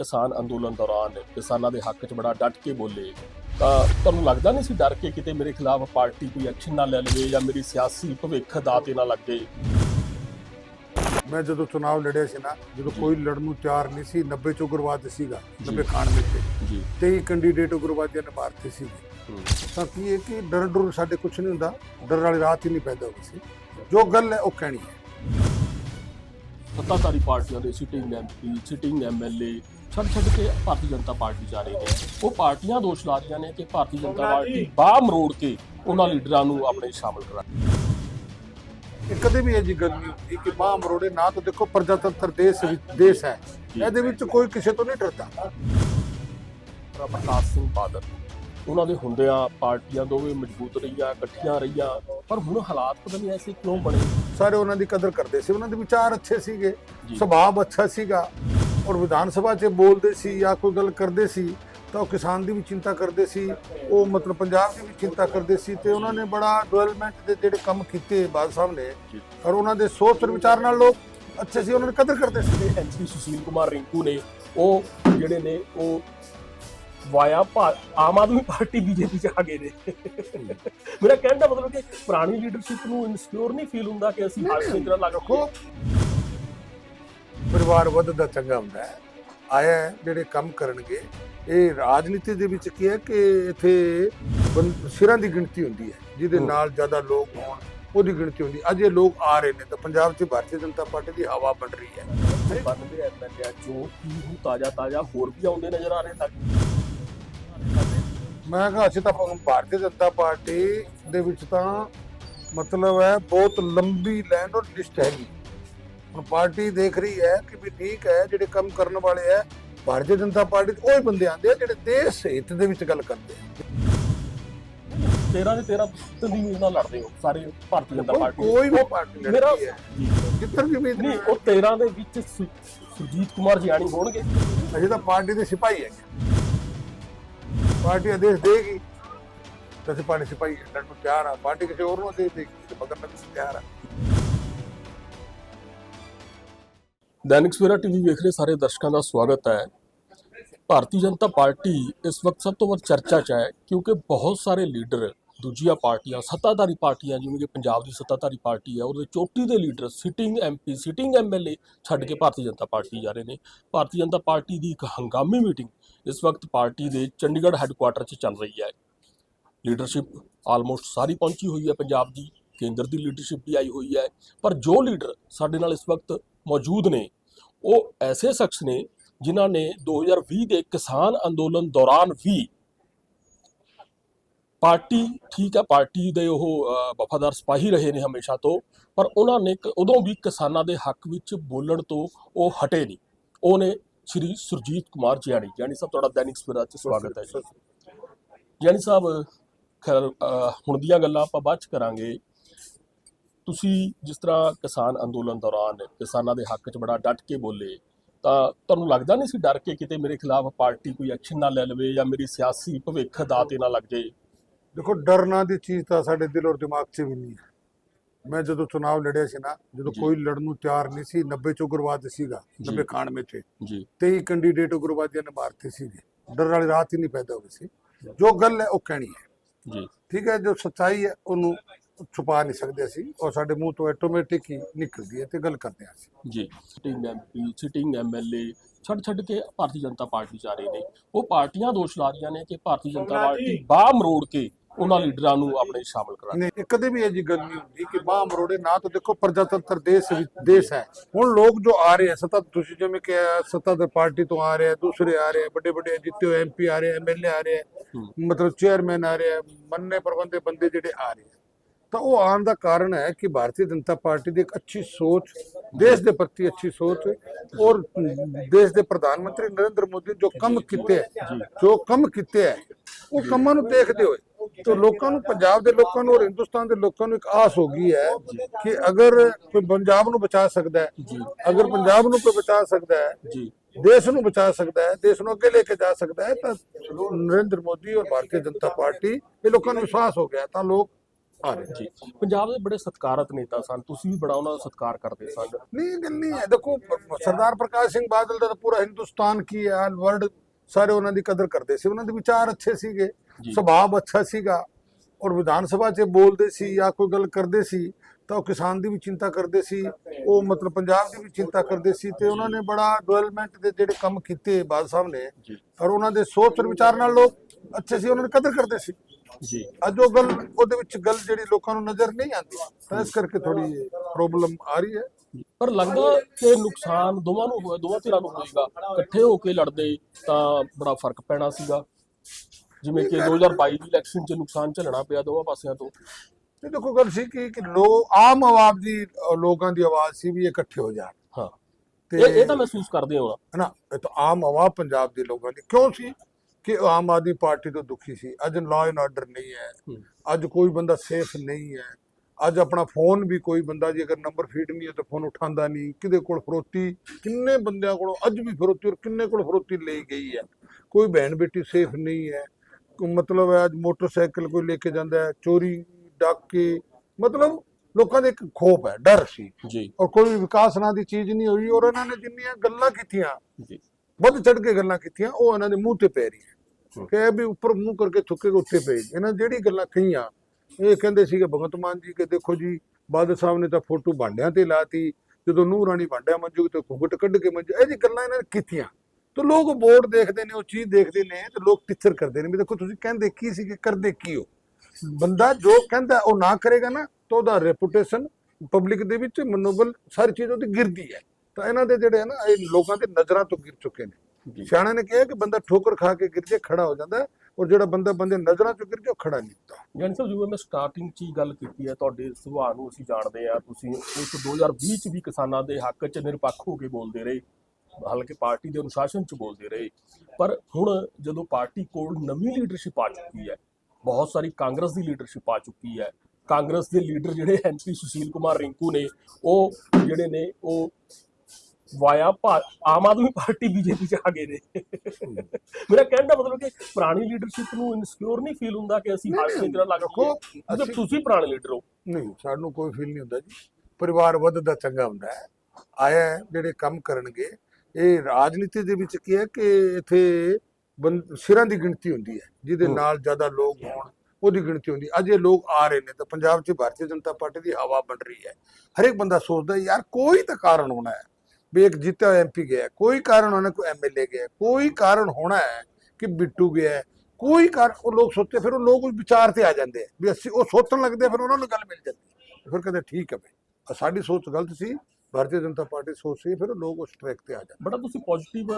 ਕਿਸਾਨ ਅੰਦੋਲਨ ਦੌਰਾਨ ਕਿਸਾਨਾਂ ਦੇ ਹੱਕ 'ਚ ਬੜਾ ਡਟ ਕੇ ਬੋਲੇ। ਤਾਂ ਤੁਹਾਨੂੰ ਲੱਗਦਾ ਨਹੀਂ ਸੀ ਡਰ ਕੇ ਕਿਤੇ ਮੇਰੇ ਖਿਲਾਫ ਪਾਰਟੀ ਕੋਈ ਐਕਸ਼ਨ ਨਾ ਲੈ ਲਵੇ ਜਾਂ ਮੇਰੀ ਸਿਆਸੀ ਭਵਿੱਖ ਦਾਅ ਤੇ ਨਾ ਲੱਗੇ? ਮੈਂ ਜਦੋਂ ਚੁਣਾਵ ਲੜਿਆ ਸੀ ਨਾ ਜਦੋਂ ਕੋਈ ਲੜਨ ਨੂੰ ਤਿਆਰ ਨਹੀਂ ਸੀ 90 ਚ ਉਗਰਵਾਦ ਸੀਗਾ 90 ਖਾਨ ਵਿੱਚ। ਜੀ। 23 ਕੈਂਡੀਡੇਟ ਉਗਰਵਾਦੀਆਂ ਨੇ ਮਾਰਤੇ ਸੀ। ਤਾਂ ਕੀ ਹੈ ਕਿ ਡਰ ਡਰ ਸਾਡੇ ਕੁਝ ਨਹੀਂ ਹੁੰਦਾ? ਡਰ ਵਾਲੀ ਰਾਤ ਹੀ ਨਹੀਂ ਪੈਦਾ ਹੋਈ ਸੀ। ਜੋ ਗੱਲ ਹੈ ਉਹ ਕਹਿਣੀ ਹੈ। ਸੱਤਾਧਾਰੀ ਪਾਰਟੀਆਂ ਦੇ ਸਿਟਿੰਗ ਐਮਪੀ ਸਿਟਿੰਗ ਐਮਐਲਏ ਛੱਡ ਛੱਡ ਕੇ ਭਾਰਤੀ ਜਨਤਾ ਪਾਰਟੀ ਜਾ ਰਹੇ ਨੇ ਉਹ ਪਾਰਟੀਆਂ ਦੋਸ਼ ਲਾ ਰਹੀਆਂ ਨੇ ਕਿ ਭਾਰਤੀ ਜਨਤਾ ਪਾਰਟੀ ਬਾਹ ਮਰੋੜ ਕੇ ਉਹਨਾਂ ਲੀਡਰਾਂ ਨੂੰ ਆਪਣੇ ਸ਼ਾਮਲ ਕਰਾ ਇਹ ਕਦੇ ਵੀ ਇਹ ਜੀ ਗੱਲ ਨਹੀਂ ਹੁੰਦੀ ਕਿ ਬਾਹ ਮਰੋੜੇ ਨਾ ਤਾਂ ਦੇਖੋ ਪ੍ਰਜਾਤੰਤਰ ਦੇਸ਼ ਵਿੱਚ ਦੇਸ਼ ਹੈ। ਇਹਦੇ ਵਿੱਚ ਕੋਈ ਕਿਸੇ ਤੋਂ ਨਹੀਂ ਡਰਦਾ। ਪ੍ਰਕਾਸ਼ ਸਿੰਘ ਬਾਦਲ ਉਹਨਾਂ ਦੇ ਹੁੰਦਿਆਂ ਪਾਰਟੀਆਂ ਦੋਵੇਂ ਮਜ਼ਬੂਤ ਰਹੀਆਂ ਇਕੱਠੀਆਂ ਰਹੀਆਂ ਪਰ ਹੁਣ ਹਾਲਾਤ ਪਤਾ ਨਹੀਂ ਐਸੇ ਕਿਉਂ ਬਣੇ। ਸਾਰੇ ਉਹਨਾਂ ਦੀ ਕਦਰ ਕਰਦੇ ਸੀ। ਉਹਨਾਂ ਦੇ ਵਿਚਾਰ ਅੱਛੇ ਸੀਗੇ। ਸੁਭਾਅ ਅੱਛਾ ਸੀਗਾ। ਔਰ ਵਿਧਾਨ ਸਭਾ 'ਚ ਬੋਲਦੇ ਸੀ ਜਾਂ ਕੋਈ ਗੱਲ ਕਰਦੇ ਸੀ ਤਾਂ ਉਹ ਕਿਸਾਨ ਦੀ ਵੀ ਚਿੰਤਾ ਕਰਦੇ ਸੀ ਉਹ ਮਤਲਬ ਪੰਜਾਬ ਦੀ ਵੀ ਚਿੰਤਾ ਕਰਦੇ ਸੀ ਤੇ ਉਹਨਾਂ ਨੇ ਬੜਾ ਡਿਵੈਲਪਮੈਂਟ ਦੇ ਜਿਹੜੇ ਕੰਮ ਕੀਤੇ ਬਾਦ ਸਾਹਿਬ ਨੇ। ਔਰ ਉਹਨਾਂ ਦੇ ਸੋਚ ਔਰ ਵਿਚਾਰ ਨਾਲ ਲੋਕ ਅੱਛੇ ਸੀ ਉਹਨਾਂ ਨੇ ਕਦਰ ਕਰਦੇ ਸੀ ਤੇ ਐਮਪੀ ਸੁਸ਼ੀਲ ਕੁਮਾਰ ਰਿੰਕੂ ਨੇ ਉਹ ਜਿਹੜੇ ਨੇ ਉਹ via Aam Aadmi party BJP ਚ ਆ ਗਏ ਨੇ ਮੇਰਾ ਕਹਿਣ ਦਾ ਮਤਲਬ ਕਿ ਪੁਰਾਣੀ ਲੀਡਰਸ਼ਿਪ ਨੂੰ ਇਨਸਿਕਿਉਰ ਨਹੀਂ ਫੀਲ ਹੁੰਦਾ ਕਿ ਅਸੀਂ ਹਾਲ ਤਰ੍ਹਾਂ ਲੱਗ ਦੇਖੋ ਪਰਿਵਾਰ ਵੱਧਦਾ ਚੰਗਾ ਹੁੰਦਾ ਹੈ। ਆਇਆ ਜਿਹੜੇ ਕੰਮ ਕਰਨਗੇ ਇਹ ਰਾਜਨੀਤੀ ਦੇ ਵਿੱਚ ਕੀ ਹੈ ਕਿ ਇੱਥੇ ਸਿਰਾਂ ਦੀ ਗਿਣਤੀ ਹੁੰਦੀ ਹੈ ਜਿਹਦੇ। ਨਾਲ ਜ਼ਿਆਦਾ ਲੋਕ ਹੋਣ ਉਹਦੀ ਗਿਣਤੀ ਹੁੰਦੀ। ਅੱਜ ਇਹ ਲੋਕ ਆ ਰਹੇ ਨੇ ਤਾਂ ਪੰਜਾਬ 'ਚ ਭਾਰਤੀ ਜਨਤਾ ਪਾਰਟੀ ਦੀ ਹਵਾ ਬਣ ਰਹੀ ਹੈ। ਬੰਦੇ ਐਮਐਲਏ ਜੋ ਹੁਣ ਤਾਜ਼ਾ ਤਾਜ਼ਾ ਹੋਰ ਵੀ ਆਉਂਦੇ ਨਜ਼ਰ ਆ ਰਹੇ ਤਾਂ ਮੈਂ ਕਿਹਾ ਅਸੀਂ ਤਾਂ ਭਾਰਤੀ ਜਨਤਾ ਪਾਰਟੀ ਦੇ ਵਿੱਚ ਤਾਂ ਮਤਲਬ ਹੈ ਬਹੁਤ ਲੰਬੀ ਲਾਈਨ ਔਰ ਲਿਸਟ ਹੈਗੀ। ਹੁਣ ਪਾਰਟੀ ਦੇਖ ਰਹੀ ਹੈ ਕਿ ਵੀ ਠੀਕ ਹੈ ਜਿਹੜੇ ਕੰਮ ਕਰਨ ਵਾਲੇ ਹੈ ਭਾਰਤੀ ਜਨਤਾ ਪਾਰਟੀ 'ਚ ਉਹ ਹੀ ਬੰਦੇ ਆਉਂਦੇ ਆ ਜਿਹੜੇ ਦੇਸ਼ ਹਿੱਤ ਦੇ ਵਿੱਚ ਗੱਲ ਕਰਦੇ ਆ। 13 ਦੇ 13 ਤਨਦੀਨ ਨਾਲ ਲੜਦੇ ਹੋ ਸਾਰੇ ਭਾਰਤੀ ਜਨਤਾ ਪਾਰਟੀ ਕੋਈ ਵੀ ਪਾਰਟੀ ਲੜਦੀ ਹੈ। ਜਿੱਧਰ ਵੀ ਉਮੀਦ ਨਹੀਂ ਉਹ 13 ਦੇ ਵਿੱਚ ਸੁਰਜੀਤ ਕੁਮਾਰ ਜਿਆਣੀ ਹੋਣਗੇ। ਤਾਂ ਪਾਰਟੀ ਦੇ ਸਿਪਾਹੀ ਹੈਗੇ। ਪਾਰਟੀ ਆਦੇਸ਼ ਦੇਗੀ ਤਾਂ ਸਿਪਾਹੀ ਲੜਨ ਨੂੰ ਤਿਆਰ ਆ। ਪਾਰਟੀ ਕਿਸੇ ਹੋਰ ਨੂੰ ਆਦੇਸ਼ ਦੇਗੀ ਤੇ ਮਗਰ ਨੂੰ ਤਿਆਰ ਆ। ਦੈਨਿਕ ਸਵੇਰਾ ਟੀਵੀ ਵੇਖ ਰਹੇ ਸਾਰੇ ਦਰਸ਼ਕਾਂ ਦਾ ਸਵਾਗਤ ਹੈ। ਭਾਰਤੀ ਜਨਤਾ ਪਾਰਟੀ ਇਸ ਵਕਤ ਸਭ ਤੋਂ ਵੱਧ ਚਰਚਾ 'ਚ ਹੈ ਕਿਉਂਕਿ ਬਹੁਤ ਸਾਰੇ ਲੀਡਰ ਦੂਜੀਆਂ ਪਾਰਟੀਆਂ, ਸੱਤਾਧਾਰੀ ਪਾਰਟੀਆਂ, ਜਿਵੇਂ ਕਿ ਪੰਜਾਬ ਦੀ ਸੱਤਾਧਾਰੀ ਪਾਰਟੀ ਹੈ, ਉਹਦੇ ਚੋਟੀ ਦੇ leader sitting MP sitting MLA ਛੱਡ ਕੇ ਭਾਰਤੀ ਜਨਤਾ ਪਾਰਟੀ ਜਾ ਰਹੇ ਨੇ। ਭਾਰਤੀ ਜਨਤਾ ਪਾਰਟੀ ਦੀ ਇੱਕ ਹੰਗਾਮੀ ਮੀਟਿੰਗ ਇਸ ਵਕਤ ਪਾਰਟੀ ਦੇ ਚੰਡੀਗੜ੍ਹ ਹੈੱਡਕੁਆਟਰ 'ਚ ਚੱਲ ਰਹੀ ਹੈ। ਲੀਡਰਸ਼ਿਪ ਆਲਮੋਸਟ ਸਾਰੀ ਪਹੁੰਚੀ ਹੋਈ ਹੈ ਪੰਜਾਬ ਦੀ, ਕੇਂਦਰ ਦੀ ਲੀਡਰਸ਼ਿਪ ਵੀ ਆਈ ਹੋਈ ਹੈ। ਪਰ ਜੋ ਲੀਡਰ ਸਾਡੇ ਨਾਲ ਇਸ ਵਕਤ ਮੌਜੂਦ ਨੇ। ਉਹ ਐਸੇ ਸ਼ਖਸ ਨੇ ਜਿਨ੍ਹਾਂ ਨੇ 2020 ਦੇ ਕਿਸਾਨ ਅੰਦੋਲਨ ਦੌਰਾਨ ਵੀ ਪਾਰਟੀ ਠੀਕ ਹੈ ਪਾਰਟੀ ਦੇ ਉਹ ਵਫਾਦਾਰ ਸਿਪਾਹੀ ਰਹੇ ਨੇ ਹਮੇਸ਼ਾ ਤੋਂ ਪਰ ਉਹਨਾਂ ਨੇ ਉਦੋਂ ਵੀ ਕਿਸਾਨਾਂ ਦੇ ਹੱਕ ਵਿੱਚ ਬੋਲਣ ਤੋਂ ਉਹ ਹਟੇ ਨਹੀਂ। ਉਹ ਨੇ ਸ਼੍ਰੀ ਸੁਰਜੀਤ ਕੁਮਾਰ ਜਿਆਣੀ ਜਿਆਣੀ ਸਾਹਿਬ ਤੁਹਾਡਾ ਦੈਨਿਕ ਸਵੇਰਾ 'ਚ ਸਵਾਗਤ ਹੈ ਜੀ। ਜਿਆਣੀ ਸਾਹਿਬ ਖੈਰ ਹੁਣ ਦੀਆਂ ਗੱਲਾਂ ਆਪਾਂ ਬਾਅਦ ਚ ਕਰਾਂਗੇ। ਤੁਸੀਂ ਜਿਸ ਤਰ੍ਹਾਂ ਕਿਸਾਨ ਅੰਦੋਲਨ ਦੌਰਾਨ ਕਿਸਾਨਾਂ ਦੇ ਹੱਕ 'ਚ ਬੜਾ ਡਟ ਕੇ ਬੋਲੇ ਤਾਂ ਤੁਹਾਨੂੰ ਲੱਗਦਾ ਨਹੀਂ ਸੀ ਡਰ ਕੇ ਕਿਤੇ ਮੇਰੇ ਖਿਲਾਫ ਪਾਰਟੀ ਕੋਈ ਐਕਸ਼ਨ ਨਾ ਲੈ ਲਵੇ ਜਾਂ ਮੇਰੀ ਸਿਆਸੀ ਭਵਿੱਖ ਦਾਅ ਤੇ ਨਾ ਲੱਗ ਜਾਏ? ਦੇਖੋ ਡਰਨਾ ਦੀ ਚੀਜ਼ ਤਾਂ ਸਾਡੇ ਦਿਲ ਔਰ ਦਿਮਾਗ 'ਚ ਵੀ ਨਹੀਂ ਹੈ। ਮੈਂ ਜਦੋਂ ਚੁਣਾਵ ਲੜਿਆ ਸੀ ਨਾ ਜਦੋਂ ਜੀ। ਕੋਈ ਲੜਨ ਨੂੰ ਤਿਆਰ ਨਹੀਂ ਸੀ 90 ਚ ਉਗਰਵਾਦ ਸੀਗਾ ਜੀ। 90 ਖਾਨ ਵਿੱਚ ਜੀ। 23 ਕੈਂਡੀਡੇਟ ਉਗਰਵਾਦੀਆਂ ਨੇ ਮਾਰਤੇ ਸੀਗੇ। ਡਰ ਵਾਲੀ ਰਾਤ ਹੀ ਨਹੀਂ ਪੈਦਾ ਹੋਈ ਸੀ। ਜੋ ਗੱਲ ਹੈ ਉਹ ਕਹਿਣੀ ਹੈ। ਜੀ। ਠੀਕ ਹੈ ਜੋ ਸੱਚਾਈ ਹੈ ਉਹਨੂੰ ਛੁਪਾ ਨਹੀਂ ਸਕਦੇ ਅਸੀਂ ਔਰ ਸਾਡੇ ਮੂੰਹ ਤੋਂ ਆਟੋਮੈਟਿਕ ਹੀ ਨਿਕਲਦੀ ਹੈ ਤੇ ਗੱਲ ਕਰਦੇ ਹਾਂ ਅਸੀਂ। ਜੀ ਸਿਟਿੰਗ ਐਮਪੀ ਸਿਟਿੰਗ ਐਮਐਲਏ ਛੱਡ ਛੱਡ ਕੇ ਭਾਰਤੀ ਜਨਤਾ ਪਾਰਟੀ ਜਾ ਰਹੇ ਨੇ। ਉਹ ਪਾਰਟੀਆਂ ਦੋਸ਼ ਲਾ ਰਹੀਆਂ ਨੇ ਕਿ ਭਾਰਤੀ ਜਨਤਾ ਪਾਰਟੀ ਬਾਹ ਮਰੋੜ ਕੇ ਉਹਨਾਂ ਲੀਡਰਾਂ ਨੂੰ ਆਪਣੇ ਸ਼ਾਮਲ ਕਰਾ ਨਹੀਂ ਇਹ ਕਦੇ ਵੀ ਇਹ ਜੀ ਗੱਲ ਨਹੀਂ ਹੁੰਦੀ ਕਿ ਬਾਹ ਮਰੋੜੇ ਨਾ ਤਾਂ ਦੇਖੋ ਪ੍ਰਜਾਤੰਤਰ ਦੇਸ਼ ਵਿੱਚ ਦੇਸ਼ ਹੈ। ਹੁਣ ਲੋਕ ਜੋ ਆ ਰਹੇ ਹੈ ਸਤਾ ਤੁਸੀਂ ਜਿਵੇਂ ਕਿ ਸੱਤਾਧਾਰ ਪਾਰਟੀ ਤੋਂ ਆ ਰਹੇ ਦੂਸਰੇ ਆ ਰਹੇ ਵੱਡੇ ਵੱਡੇ ਜਿੱਤੇ ਹੋਏ ਐਮਪੀ ਆ ਰਹੇ ਐਮਐਲਏ ਆ ਰਹੇ। ਮਤਲਬ ਚੇਅਰਮੈਨ ਆ ਰਹੇ ਮੰਨੇ ਪ੍ਰਬੰਧੇ ਬੰਦੇ ਜਿਹੜੇ ਆ ਰਹੇ ਹੈ। ਤਾਂ ਉਹ ਆਉਣ ਦਾ ਕਾਰਨ ਹੈ ਕਿ ਭਾਰਤੀ ਜਨਤਾ ਪਾਰਟੀ ਦੀ ਇੱਕ ਅੱਛੀ ਸੋਚ ਦੇਸ਼ ਦੇ ਪ੍ਰਤੀ ਅੱਛੀ ਸੋਚ ਔਰ ਦੇਸ਼ ਦੇ ਪ੍ਰਧਾਨ ਮੰਤਰੀ ਨਰਿੰਦਰ ਮੋਦੀ ਜੋ ਕੰਮ ਕੀਤੇ ਹੈ ਜੋ। ਕੰਮ ਕੀਤੇ ਹੈ ਉਹ ਕੰਮਾਂ ਨੂੰ ਦੇਖਦੇ ਹੋਏ ਤੇ ਲੋਕਾਂ ਨੂੰ ਪੰਜਾਬ ਦੇ ਲੋਕਾਂ ਨੂੰ ਔਰ ਹਿੰਦੁਸਤਾਨ ਦੇ ਲੋਕਾਂ ਨੂੰ ਇੱਕ ਆਸ ਹੋ ਗਈ ਹੈ ਕਿ ਅਗਰ ਕੋਈ ਪੰਜਾਬ ਨੂੰ ਬਚਾ ਸਕਦਾ ਹੈ ਅਗਰ ਪੰਜਾਬ ਨੂੰ ਕੋਈ ਬਚਾ ਸਕਦਾ ਹੈ ਦੇਸ਼ ਨੂੰ ਬਚਾ ਸਕਦਾ ਹੈ ਦੇਸ਼ ਨੂੰ ਅੱਗੇ ਲੈ ਕੇ ਜਾ ਸਕਦਾ ਹੈ ਤਾਂ ਨਰਿੰਦਰ ਮੋਦੀ ਔਰ ਭਾਰਤੀ ਜਨਤਾ ਪਾਰਟੀ ਇਹ ਲੋਕਾਂ ਨੂੰ ਵਿਸ਼ਵਾਸ ਹੋ ਗਿਆ ਤਾਂ ਲੋਕ ਆ ਰਹੇ ਜੀ ਪੰਜਾਬ ਦੇ ਬੜੇ ਸਤਿਕਾਰਤ ਨੇਤਾ ਸਨ। ਤੁਸੀਂ ਵੀ ਬੜਾ ਉਹਨਾਂ ਦਾ ਸਤਿਕਾਰ ਕਰਦੇ ਸਨ। ਨਹੀਂ ਗੱਲ ਨਹੀਂ ਹੈ ਦੇਖੋ ਸਰਦਾਰ ਪ੍ਰਕਾਸ਼ ਸਿੰਘ ਬਾਦਲ ਦਾ ਤਾਂ ਪੂਰਾ ਹਿੰਦੁਸਤਾਨ ਕੀ ਹੈ ਵਰਲਡ ਸਾਰੇ ਉਹਨਾਂ ਦੀ ਕਦਰ ਕਰਦੇ ਸੀ। ਉਹਨਾਂ ਦੇ ਵਿਚਾਰ ਅੱਛੇ ਸੀਗੇ। ਸੁਭਾਅ ਅੱਛਾ ਸੀਗਾ ਔਰ ਵਿਧਾਨ ਸਭਾ 'ਚ ਬੋਲਦੇ ਸੀ ਜਾਂ ਕੋਈ ਗੱਲ ਕਰਦੇ ਸੀ ਤਾਂ ਉਹ ਕਿਸਾਨ ਦੀ ਵੀ ਚਿੰਤਾ ਕਰਦੇ ਸੀ ਉਹ ਮਤਲਬ ਪੰਜਾਬ ਦੀ ਵੀ ਚਿੰਤਾ ਕਰਦੇ ਸੀ ਤੇ ਉਹਨਾਂ ਨੇ ਬੜਾ ਡਿਵੈਲਪਮੈਂਟ ਦੇ ਜਿਹੜੇ ਕੰਮ ਕੀਤੇ ਬਾਦ ਸਾਹਿਬ ਨੇ ਔਰ ਉਹਨਾਂ ਦੇ ਸੋਚ ਔਰ ਵਿਚਾਰ ਨਾਲ ਲੋਕ ਅੱਛੇ ਸੀ ਉਹਨਾਂ ਦੀ ਕਦਰ ਕਰਦੇ ਸੀ। ਜੀ। ਅੱਜ ਉਹ ਗੱਲ ਉਹਦੇ ਵਿੱਚ ਗੱਲ ਜਿਹੜੀ ਲੋਕਾਂ ਨੂੰ ਨਜ਼ਰ ਨਹੀਂ ਆਉਂਦੀ ਤਾਂ ਇਸ ਕਰਕੇ ਥੋੜੀ ਪ੍ਰੋਬਲਮ ਆ ਰਹੀ ਹੈ। ਪਰ ਲੱਗਦਾ ਕਿ ਨੁਕਸਾਨ ਦੋਵਾਂ ਨੂੰ ਹੋਇਆ ਦੋਵਾਂ ਧਿਰਾਂ ਨੂੰ ਹੋਏਗਾ। ਇਕੱਠੇ ਹੋ ਕੇ ਲੜਦੇ ਤਾਂ ਬੜਾ ਫ਼ਰਕ ਪੈਣਾ ਸੀਗਾ। ਜਿਵੇਂ ਕਿ 2022 ਦੀ ਇਲੈਕਸ਼ਨ 'ਚ ਨੁਕਸਾਨ ਝੱਲਣਾ ਪਿਆ ਦੋਵਾਂ ਪਾਸਿਆਂ ਤੋਂ। ਤੇ ਦੇਖੋ ਗੱਲ ਸੀ ਕਿ ਕਿ ਲੋ ਆਮ ਆਵਾਜ਼ ਦੀ ਲੋਕਾਂ ਦੀ ਆਵਾਜ਼ ਸੀ ਵੀ ਇਹ ਇਕੱਠੇ ਹੋ ਜਾਣ। ਹਾਂ। ਤੇ ਇਹ ਇਹ ਤਾਂ ਮਹਿਸੂਸ ਕਰਦੇ ਹੋ ਹੈ ਨਾ ਇਹ ਤਾਂ ਆਮ ਆਵਾਜ਼ ਪੰਜਾਬ ਦੇ ਲੋਕਾਂ ਦੀ। ਕਿਉਂ ਸੀ? ਕਿ ਆਮ ਆਦਮੀ ਪਾਰਟੀ ਤੋਂ ਦੁਖੀ ਸੀ। ਅੱਜ ਲਾਅ ਐਂਡ ਆਰਡਰ ਨਹੀਂ ਹੈ। ਅੱਜ ਕੋਈ ਬੰਦਾ ਸੇਫ ਨਹੀਂ ਹੈ। ਅੱਜ ਆਪਣਾ ਫੋਨ ਵੀ ਕੋਈ ਬੰਦਾ ਜੇ ਅਗਰ ਨੰਬਰ ਫੀਡ ਨਹੀਂ ਹੈ ਤਾਂ ਫੋਨ ਉਠਾਉਂਦਾ ਨਹੀਂ। ਕਿਹਦੇ ਕੋਲ ਫਰੋਤੀ? ਕਿੰਨੇ ਬੰਦਿਆਂ ਕੋਲੋਂ ਅੱਜ ਵੀ ਫਰੋਤੀ ਔਰ ਕਿੰਨੇ ਕੋਲ ਫਰੋਤੀ ਲਈ ਗਈ ਹੈ। ਕੋਈ ਭੈਣ ਬੇਟੀ ਸੇਫ ਨਹੀਂ ਹੈ। ਮਤਲਬ ਹੈ ਅੱਜ ਮੋਟਰਸਾਈਕਲ ਕੋਈ ਲੈ ਕੇ ਜਾਂਦਾ ਹੈ ਚੋਰੀ ਡਾਕੇ ਮਤਲਬ ਲੋਕਾਂ ਦੇ ਇੱਕ ਖੋਪ ਹੈ ਡਰ ਸੀ। ਜੀ। ਔਰ ਕੋਈ ਵਿਕਾਸ ਨਾਂ ਦੀ ਚੀਜ਼ ਨਹੀਂ ਹੋਈ ਔਰ ਇਹਨਾਂ ਨੇ ਜਿੰਨੀਆਂ ਗੱਲਾਂ ਕੀਤੀਆਂ ਜੀ। ਵੱਧ ਚੜ ਕੇ ਗੱਲਾਂ ਕੀਤੀਆਂ ਉਹ ਇਹਨਾਂ ਦੇ ਮੂੰਹ ਤੇ ਪੈ ਰਹੀ ਹਮ। ਹੈ। ਕਿ ਇਹ ਵੀ ਉੱਪਰ ਮੂੰਹ ਕਰਕੇ ਥੁੱਕੇ ਉੱਤੇ ਪਏ। ਇਹਨਾਂ ਜਿਹੜੀ ਗੱਲਾਂ ਕਹੀਆਂ ਇਹ ਕਹਿੰਦੇ ਸੀਗੇ ਭਗਵੰਤ ਮਾਨ ਜੀ ਕਿ ਦੇਖੋ ਜੀ ਬਾਦਲ ਸਾਹਿਬ ਨੇ ਤਾਂ ਫੋਟੋ ਭਾਂਡਿਆਂ ਤੇ ਲਾਤੀ ਜਦੋਂ ਨੂੰਹ ਰਾਣੀ ਭਾਂਡਿਆਂ ਮੰਜੂ ਤੇ ਘੁੰਗਟ ਕੱਢ ਕੇ ਮੰਜੂ ਇਹ ਜੀ ਗੱਲਾਂ ਇਹਨਾਂ ਨੇ ਕੀਤੀਆਂ। ਤੇ ਲੋਕ ਬੋਰਡ ਦੇਖਦੇ ਨੇ ਉਹ ਚੀਜ਼ ਦੇਖਦੇ ਨੇ ਤੇ ਲੋਕ ਟਿੱਚਰ ਕਰਦੇ ਨੇ ਵੀ ਦੇਖੋ ਤੁਸੀਂ ਕਹਿੰਦੇ ਕੀ ਸੀ ਕਿ ਕਰਦੇ ਕੀ ਹੋ? ਬੰਦਾ ਜੋ ਕਹਿੰਦਾ ਉਹ ਨਾ ਕਰੇਗਾ ਨਾ ਤਾਂ ਉਹਦਾ ਰੈਪੂਟੇਸ਼ਨ ਪਬਲਿਕ ਦੇ ਵਿੱਚ ਮਨੋਬਲ ਸਾਰੀ ਚੀਜ਼ ਉਹਦੀ ਗਿਰਦੀ ਹੈ। ਤਾਂ ਇਹਨਾਂ ਦੇ ਜਿਹੜੇ ਨਾ ਇਹ ਲੋਕਾਂ ਦੇ ਨਜ਼ਰਾਂ ਤੋਂ ਗਿਰ ਚੁੱਕੇ ਨੇ। ਸਿਆਣੇ ਨੇ ਕਿਹਾ ਕਿ ਬੰਦਾ ਠੋਕਰ ਖਾ ਕੇ ਗਿਰ ਜੇ ਖੜਾ ਹੋ ਜਾਂਦਾ ਔਰ ਜਿਹੜਾ ਬੰਦਾ ਬੰਦੇ ਨਜ਼ਰਾਂ ਚੋਂ ਗਿਰ ਜੇ ਖੜਾ ਨਹੀਂ ਹੁੰਦਾ। ਜਾਨੀ ਸਾਹਿਬ ਜਿਵੇਂ ਮੈਂ ਸਟਾਰਟਿੰਗ 'ਚ ਹੀ ਗੱਲ ਕੀਤੀ ਹੈ ਤੁਹਾਡੇ ਸੁਭਾਅ ਨੂੰ ਅਸੀਂ ਜਾਣਦੇ ਆ ਤੁਸੀਂ ਉਸ 2020 'ਚ ਵੀ ਕਿਸਾਨਾਂ ਦੇ ਹੱਕ 'ਚ ਨਿਰਪੱਖ ਹੋ ਕੇ ਬੋਲਦੇ ਰਹੇ ਹਾਲਾਂਕਿ ਪਾਰਟੀ ਦੇ ਅਨੁਸ਼ਾਸਨ 'ਚ ਬੋਲਦੇ ਰਹੇ। ਪਰ ਹੁਣ ਜਦੋਂ ਪਾਰਟੀ ਕੋਲ ਨਵੀਂ ਲੀਡਰਸ਼ਿਪ ਆ ਚੁੱਕੀ ਹੈ ਬਹੁਤ ਸਾਰੀ ਕਾਂਗਰਸ ਦੀ ਲੀਡਰਸ਼ਿਪ ਆ ਚੁੱਕੀ ਹੈ ਕਾਂਗਰਸ ਦੇ ਲੀਡਰ ਜਿਹੜੇ ਐਮਪੀ ਸੁਸ਼ੀਲ ਕੁਮਾਰ ਰਿੰਕੂ ਨੇ ਉਹ ਜਿਹੜੇ ਨੇ ਉਹ ਵਾਇਆ ਭਾ- ਆਮ ਆਦਮੀ ਪਾਰਟੀ ਬੀਜੇਪੀ ਚ ਆ ਗਏ ਨੇ। ਮੇਰਾ ਕਹਿਣ ਦਾ ਮਤਲਬ ਕਿ ਪੁਰਾਣੀ ਲੀਡਰਸ਼ਿਪ ਨੂੰ ਇਨਸਿਕਿਉਰ ਨਹੀਂ ਫੀਲ ਹੁੰਦਾ ਕਿ ਅਸੀਂ ਹਾਲ ਨਾਲ ਲੱਗ ਦੇਖੋ, ਮਤਲਬ ਅਸੀਂ- ਤੁਸੀਂ ਪੁਰਾਣੇ ਲੀਡਰ ਹੋ। ਨਹੀਂ ਸਾਨੂੰ ਕੋਈ ਫੀਲ ਨਹੀਂ ਹੁੰਦਾ ਜੀ। ਪਰਿਵਾਰ ਵੱਧਦਾ ਚੰਗਾ ਹੁੰਦਾ ਹੈ। ਆਇਆ ਹੈ, ਜਿਹੜੇ ਕੰਮ ਕਰਨਗੇ ਇਹ ਰਾਜਨੀਤੀ ਦੇ ਵਿੱਚ ਕੀ ਹੈ ਕਿ ਇੱਥੇ ਸਿਰਾਂ ਦੀ ਗਿਣਤੀ ਹੁੰਦੀ ਹੈ ਜਿਹਦੇ ਹਮ। ਨਾਲ ਜ਼ਿਆਦਾ ਲੋਕ ਹੋਣ ਉਹਦੀ ਗਿਣਤੀ ਹੁੰਦੀ ਹੈ। ਅੱਜ ਇਹ ਲੋਕ ਆ ਰਹੇ ਨੇ ਤਾਂ ਪੰਜਾਬ 'ਚ ਭਾਰਤੀ ਜਨਤਾ ਪਾਰਟੀ ਦੀ ਹਵਾ ਬਣ ਰਹੀ ਹੈ। ਹਰੇਕ ਬੰਦਾ ਸੋਚਦਾ ਯਾਰ ਕੋਈ ਤਾਂ ਕਾਰਨ ਹੋਣਾ ਹੈ। ਵੀ ਇੱਕ ਜਿੱਤਿਆ ਹੋਇਆ ਐਮਪੀ ਗਿਆ, ਕੋਈ ਕਾਰਨ ਹੋਣਾ ਕੋਈ ਐਮਐਲਏ ਗਿਆ, ਕੋਈ ਕਾਰਨ ਹੋਣਾ ਹੈ ਕਿ ਬਿੱਟੂ ਗਿਆ, ਕੋਈ ਕਾਰਨ, ਉਹ ਲੋਕ ਸੋਚਦੇ, ਫਿਰ ਉਹ ਲੋਕ ਉਸ ਵਿਚਾਰ ਤੇ ਆ ਜਾਂਦੇ ਆ ਵੀ ਅਸੀਂ ਉਹ ਸੋਚਣ ਲੱਗਦੇ ਫਿਰ ਉਹਨਾਂ ਨੂੰ ਗੱਲ ਮਿਲ ਜਾਂਦੀ ਫਿਰ ਕਹਿੰਦੇ ਠੀਕ ਹੈ ਬਈ ਸਾਡੀ ਸੋਚ ਗਲਤ ਸੀ, ਭਾਰਤੀ ਜਨਤਾ ਪਾਰਟੀ ਸੋਚ ਸੀ, ਫਿਰ ਉਹ ਲੋਕ ਉਸ ਟਰੈਕ ਤੇ ਆ ਜਾਂਦੇ। ਬੜਾ ਤੁਸੀਂ ਪੋਜ਼ਿਟਿਵ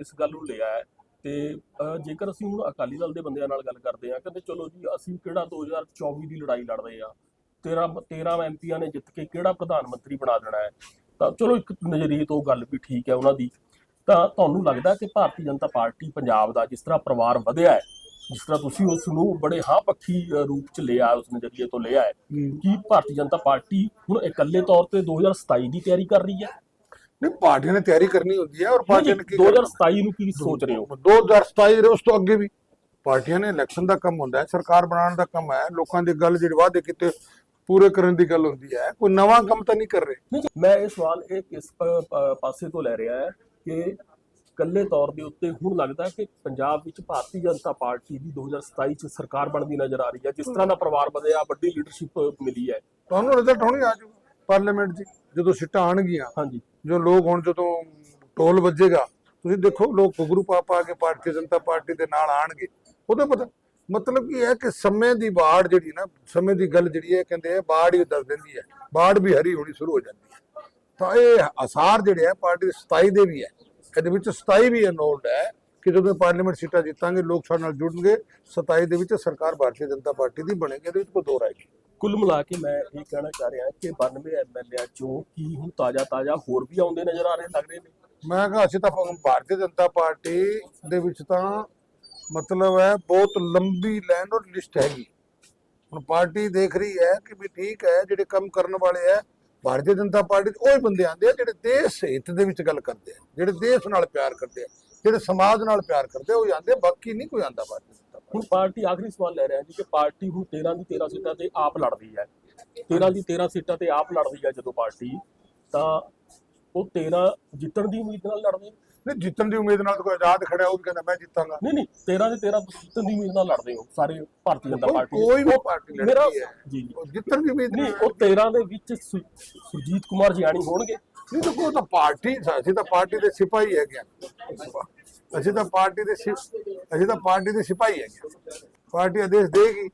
ਇਸ ਗੱਲ ਨੂੰ ਲਿਆ ਹੈ ਤੇ ਜੇਕਰ ਅਸੀਂ ਹੁਣ ਅਕਾਲੀ ਦਲ ਦੇ ਬੰਦਿਆਂ ਨਾਲ ਗੱਲ ਕਰਦੇ ਹਾਂ, ਕਹਿੰਦੇ ਚਲੋ ਜੀ, ਅਸੀਂ ਕਿਹੜਾ 2024 ਦੀ ਲੜਾਈ ਲੜ ਰਹੇ ਆ 13 13 ਐਮਪੀਆਂ ਨੇ ਜਿੱਤ ਕੇ ਕਿਹੜਾ ਪ੍ਰਧਾਨ ਮੰਤਰੀ ਬਣਾ ਦੇਣਾ ਹੈ? ਤਾਂ ਚਲੋ ਇੱਕ ਨਜ਼ਰੀਏ ਤੋਂ ਗੱਲ ਵੀ ਠੀਕ ਹੈ ਉਹਨਾਂ ਦੀ। ਤਾਂ ਤੁਹਾਨੂੰ ਲੱਗਦਾ ਕਿ ਭਾਰਤੀ ਜਨਤਾ ਪਾਰਟੀ ਪੰਜਾਬ ਦਾ ਜਿਸ ਤਰ੍ਹਾਂ ਪਰਿਵਾਰ ਵਧਿਆ ਹੈ ਜਿਸ ਤਰ੍ਹਾਂ ਤੁਸੀਂ ਉਸ ਨੂੰ ਬੜੇ ਹਾਂ ਪੱਖੀ ਰੂਪ ਚ ਲਿਆ ਉਸ ਨਜ਼ਰੀਏ ਤੋਂ ਲਿਆ ਹੈ ਕਿ ਭਾਰਤੀ ਜਨਤਾ ਪਾਰਟੀ ਹੁਣ ਇਕੱਲੇ ਤੌਰ ਤੇ 2027 ਦੀ ਤਿਆਰੀ ਕਰ ਰਹੀ ਹੈ? ਨਹੀਂ ਪਾਰਟੀਆਂ ਨੇ ਤਿਆਰੀ ਕਰਨੀ ਹੁੰਦੀ ਹੈ ਔਰ ਪਾਰਟੀਆਂ ਨੇ ਕੀ ਕਰਨਾ? 2027 ਨੂੰ ਕੀ ਸੋਚ ਰਹੇ ਹੋ? 2027 ਦੇ ਉਸ ਤੋਂ ਅੱਗੇ ਵੀ। ਪਾਰਟੀਆਂ ਨੇ ਇਲੈਕਸ਼ਨ ਦਾ ਕੰਮ ਹੁੰਦਾ ਹੈ ਸਰਕਾਰ ਬਣਾਉਣ ਦਾ ਕੰਮ ਹੈ ਲੋਕਾਂ ਦੀ ਗੱਲ ਜਿਹੜੇ ਵਾਅਦੇ ਕੀਤੇ ਪੂਰੇ ਕਰਨ ਦੀ ਗੱਲ ਹੁੰਦੀ ਹੈ। ਕੋਈ ਨਵਾਂ ਕੰਮ ਤਾਂ ਨਹੀਂ ਕਰ ਰਹੇ। ਮੈਂ ਇਹ ਸਵਾਲ ਇਹ ਕਿਸ ਪਾਸੇ ਤੋਂ ਲੈ ਰਿਹਾ ਹੈ ਕਿ ਇਕੱਲੇ ਤੌਰ ਦੇ ਉੱਤੇ ਹੁਣ ਲੱਗਦਾ ਕਿ ਪੰਜਾਬ ਵਿੱਚ ਭਾਰਤੀ ਜਨਤਾ ਪਾਰਟੀ ਦੀ 2027 ਚ ਸਰਕਾਰ ਬਣਦੀ ਨਜ਼ਰ ਆ ਰਹੀ ਹੈ ਜਿਸ ਤਰ੍ਹਾਂ ਦਾ ਪਰਿਵਾਰ ਵਧਿਆ ਵੱਡੀ ਲੀਡਰਸ਼ਿਪ ਮਿਲੀ ਹੈ। ਤੁਹਾਨੂੰ ਰਿਜ਼ਲਟ ਹੁਣੇ ਆ ਜਾਊਗਾ ਪਾਰਲੀਮੈਂਟ 'ਚ ਜਦੋਂ ਸਿੱਟਾਂ ਆਣਗੀਆਂ ਹਾਂਜੀ। ਜੋ ਲੋਕ ਹੁਣ ਜਦੋਂ ਢੋਲ ਵੱਜੇਗਾ ਤੁਸੀਂ ਦੇਖੋ ਲੋਕ ਗੁਰੂ ਪਾ ਪਾ ਕੇ ਭਾਰਤੀ ਜਨਤਾ ਪਾਰਟੀ ਦੇ ਨਾਲ ਆਣਗੇ ਉਹਦਾ ਪਤਾ ਮਤਲਬ ਕੀ ਹੈ ਕਿ ਸਮੇਂ ਦੀ ਬਾੜ ਜਿਹੜੀ ਨਾ ਸਮੇਂ ਦੀ ਗੱਲ ਜਿਹੜੀ ਹੈ ਕਹਿੰਦੇ ਆ ਬਾੜ ਹੀ ਦੱਸ ਦਿੰਦੀ ਹੈ। ਬਾੜ ਵੀ ਹਰੀ ਹੋਣੀ ਸ਼ੁਰੂ ਹੋ ਜਾਂਦੀ ਹੈ। ਤਾਂ ਇਹ ਅਸਾਰ ਜਿਹੜੇ ਆ ਪਾਰਟੀ ਦੇ 27 ਦੇ ਵੀ ਹੈ। ਇਹਦੇ ਵਿੱਚ 27 ਵੀ ਇਨਵੋਲਡ ਹੈ ਕਿ ਜਦੋਂ ਪਾਰਲੀਮੈਂਟ ਸੀਟਾਂ ਜਿੱਤਾਂਗੇ ਲੋਕ ਸਾਡੇ ਨਾਲ ਜੁੜਨਗੇ 27 ਦੇ ਵਿੱਚ ਸਰਕਾਰ ਭਾਰਤੀ ਜਨਤਾ ਪਾਰਟੀ ਦੀ ਬਣੇਗੀ ਇਹਦੇ ਵਿੱਚ ਕੋਈ ਦੋ ਰਾਏ ਨਹੀਂ। ਕੁੱਲ ਮਿਲਾ ਕੇ ਮੈਂ ਇਹ ਕਹਿਣਾ ਚਾਹ ਰਿਹਾ ਕਿ 92 ਐਮਐਲਏ ਚੋਂ ਕੀ ਹੁਣ ਤਾਜ਼ਾ ਤਾਜ਼ਾ ਹੋਰ ਵੀ ਆਉਂਦੇ ਨਜ਼ਰ ਆ ਰਹੇ ਲੱਗ ਰਹੇ ਨੇ? ਮੈਂ ਕਿਹਾ ਅਸੀਂ ਤਾਂ ਭਾਰਤੀ ਜਨਤਾ ਪਾਰਟੀ ਦੇ ਵਿੱਚ ਤਾਂ ਮਤਲਬ ਹੈ ਬਹੁਤ ਲੰਬੀ ਲਾਈਨ ਔਰ ਲਿਸਟ ਹੈਗੀ। ਹੁਣ ਪਾਰਟੀ ਦੇਖ ਰਹੀ ਹੈ ਕਿ ਵੀ ਠੀਕ ਹੈ ਜਿਹੜੇ ਕੰਮ ਕਰਨ ਵਾਲੇ ਹੈ ਭਾਰਤੀ ਜਨਤਾ ਪਾਰਟੀ ਉਹ ਹੀ ਬੰਦੇ ਆਉਂਦੇ ਆ ਜਿਹੜੇ ਦੇਸ਼ ਹਿੱਤ ਦੇ ਵਿੱਚ ਗੱਲ ਕਰਦੇ ਆ ਜਿਹੜੇ ਦੇਸ਼ ਨਾਲ ਪਿਆਰ ਕਰਦੇ ਆ ਜਿਹੜੇ ਸਮਾਜ ਨਾਲ ਪਿਆਰ ਕਰਦੇ ਆ ਉਹ ਹੀ ਆਉਂਦੇ ਆ, ਬਾਕੀ ਨਹੀਂ ਕੋਈ ਆਉਂਦਾ ਭਾਰਤੀ ਜਨਤਾ ਹੁਣ ਪਾਰਟੀ ਆਖਰੀ ਸਵਾਲ ਲੈ ਰਿਹਾ ਜੀ ਕਿ ਪਾਰਟੀ ਹੁਣ 13 ਦੀ 13 ਸੀਟਾਂ ਤੇ ਆਪ ਲੜਦੀ ਹੈ। 13 ਦੀ 13 ਸੀਟਾਂ ਤੇ ਆਪ ਲੜਦੀ ਹੈ ਜਦੋਂ ਪਾਰਟੀ ਤਾਂ ਉਹ 13 ਜਿੱਤਣ ਦੀ ਉਮੀਦ ਨਾਲ ਲੜਦੇ ਨਹੀਂ ਜਿੱਤਣ ਦੀ ਉਮੀਦ ਨਾਲ ਤਾਂ ਕੋਈ ਆਜ਼ਾਦ ਖੜਿਆ ਉਹ ਵੀ ਕਹਿੰਦਾ ਮੈਂ ਜਿੱਤਾਂਗਾ ਨਹੀਂ ਨਹੀਂ 13 ਦੇ 13 ਜਿੱਤਣ ਦੀ ਉਮੀਦ ਨਾਲ ਲੜਦੇ ਹੋ ਸਾਰੇ ਭਾਰਤੀ ਜਨਤਾ ਪਾਰਟੀ ਕੋਈ ਵੀ ਪਾਰਟੀ ਲੜਦੀ ਹੈ। ਜੀ ਜੀ ਉਹ ਜਿੱਤਣ ਦੀ ਉਮੀਦ ਨਹੀਂ ਉਹ 13 ਦੇ ਵਿੱਚ ਸੁਰਜੀਤ ਕੁਮਾਰ ਜਿਆਣੀ ਹੋਣਗੇ ਨਹੀਂ ਤਾਂ ਕੋਈ ਤਾਂ ਪਾਰਟੀ ਅਸੀਂ ਤਾਂ ਪਾਰਟੀ ਦੇ ਸਿਪਾਹੀ ਹਾਂ। ਅਸੀਂ ਤਾਂ ਪਾਰਟੀ ਦੇ ਅਸੀਂ ਤਾਂ ਪਾਰਟੀ ਦੇ ਸਿਪਾਹੀ ਹਾਂ। ਪਾਰਟੀ ਆਦੇਸ਼ ਦੇਗੀ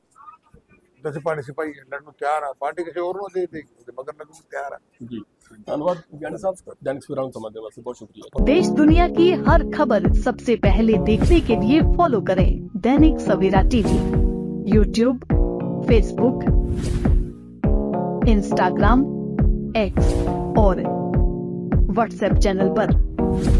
ਤਾਂ ਅਸੀਂ ਪਾਰਟੀ ਸਿਪਾਹੀ ਹਾਂ, ਲੜਨ ਨੂੰ ਤਿਆਰ ਆ ਪਾਰਟੀ ਕਿਸੇ ਹੋਰ ਨੂੰ ਦੇ ਦੇਗੀ ਉਹਦੇ ਮਗਰ ਲੱਗਣ ਨੂੰ ਤਿਆਰ ਆ ਜੀ ਧੰਨਵਾਦ ਗਿਆਨੀ ਸਾਹਿਬ ਦੈਨਿਕ ਸਵੇਰਾ ਨੂੰ ਸਮਝਦੇ ਵਾਸਤੇ ਬਹੁਤ ਸ਼ੁਕਰੀਆ देश दुनिया की हर खबर सबसे पहले देखने के लिए फॉलो करें Dainik Savera TV YouTube Facebook Instagram X और व्हाट्सएप चैनल पर।